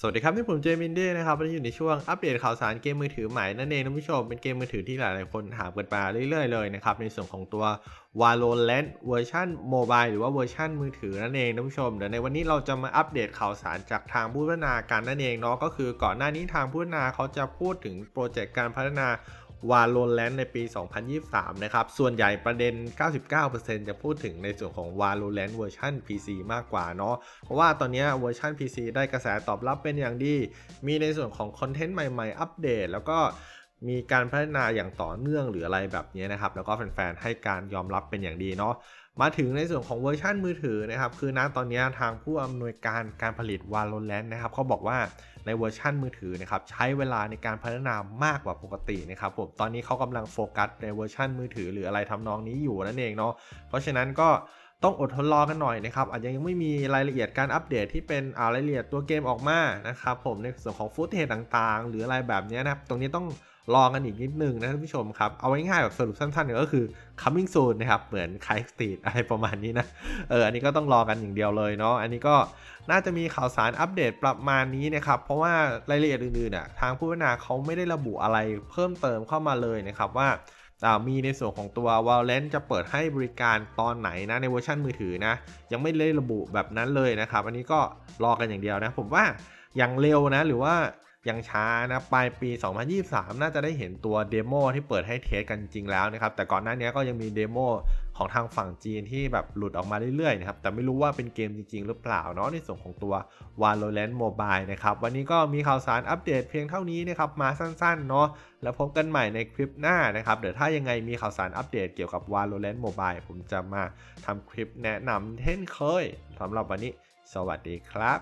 สวัสดีครับที่ผมเจมินเด้นะครับวันนี้อยู่ในช่วงอัปเดตข่าวสารเกมมือถือใหม่นั่นเองท่านผู้ชมเป็นเกมมือถือที่หลายๆคนถามกันมาเรื่อยๆเลยนะครับในส่วนของตัว Valorant เวอร์ชันโมบายหรือว่าเวอร์ชันมือถือนั่นเองท่านผู้ชมเดี๋ยวในวันนี้เราจะมาอัปเดตข่าวสารจากทางผู้พัฒนาการนั่นเองเนาะก็คือก่อนหน้านี้ทางผู้พัฒนาเขาจะพูดถึงโปรเจกต์การพัฒนา วาโลแรนในปี 2023 นะครับ ส่วนใหญ่ประเด็น 99%จะพูดถึงในส่วนของ Valorant เวอร์ชัน PC มากกว่าเนาะ เพราะว่าตอนนี้เวอร์ชัน PC ได้กระแสตอบรับเป็นอย่างดี มีในส่วนของคอนเทนต์ใหม่ ๆ อัปเดต แล้วก็ มีการพัฒนาอย่างต่อเนื่องหรืออะไรแบบนี้นะครับ แล้วก็แฟนๆให้การยอมรับเป็นอย่างดีเนาะมาถึงในส่วนของเวอร์ชันมือถือนะครับ คือณตอนนี้ทางผู้อำนวยการการผลิต Valorant นะครับเขาบอกว่าในเวอร์ชันมือถือนะครับใช้เวลาในการพัฒนามากกว่าปกตินะครับผมตอนนี้เขากำลังโฟกัสในเวอร์ชันมือถือ หรืออะไรทำนองนี้อยู่นั่นเองเนาะเพราะฉะนั้นก็ ต้องอดทนรอกันหน่อยนะครับอาจจะยังไม่มีรายละเอียดการอัปเดตที่เป็นรายละเอียดตัวเกมออกมานะครับผมในส่วนของฟุตเทจต่างๆ หรืออะไรแบบนี้นะครับ ตรงนี้ต้องรอกันอีกนิดนึงนะท่านผู้ชมครับ เอาไว้ง่ายแบบสรุปสั้นๆ ก็คือ coming soon นะครับ เหมือนคายสตรีทอะไรประมาณนี้นะ เออ อันนี้ก็ต้องรอกันอย่างเดียวเลยเนาะ อันนี้ก็น่าจะมีข่าวสารอัปเดตประมาณนี้นะครับ เพราะว่ารายละเอียดอื่นๆอะทางผู้พัฒนาเขาไม่ได้ระบุอะไรเพิ่มเติมเข้ามาเลยนะครับว่า มีในส่วนของตัว Valorant จะเปิดให้บริการตอนไหนนะในเวอร์ชันมือถือนะ ยังไม่ได้ระบุแบบนั้นเลยนะครับ อันนี้ก็รอกันอย่างเดียวนะ ผมว่าอย่างเร็วนะ หรือว่า ยังช้านะปลายปี 2023 น่าจะได้เห็นตัวเดโมที่เปิดให้เทสกันจริงแล้วนะครับ แต่ก่อนหน้านี้ก็ยังมีเดโมของทางฝั่งจีนที่แบบหลุดออกมาเรื่อยๆนะครับ แต่ไม่รู้ว่าเป็นเกมจริง ๆ หรือเปล่าเนาะในส่วนของตัว Valorant Mobile นะครับ วันนี้ก็มีข่าวสารอัปเดตเพียงเท่านี้นะครับ มาสั้นๆเนาะแล้วพบกันใหม่ในคลิปหน้านะครับ เดี๋ยวถ้ายังไงมีข่าวสารอัปเดตเกี่ยวกับ Valorant Mobile ผมจะมาทำคลิปแนะนำเช่นเคยสำหรับวันนี้ สวัสดีครับ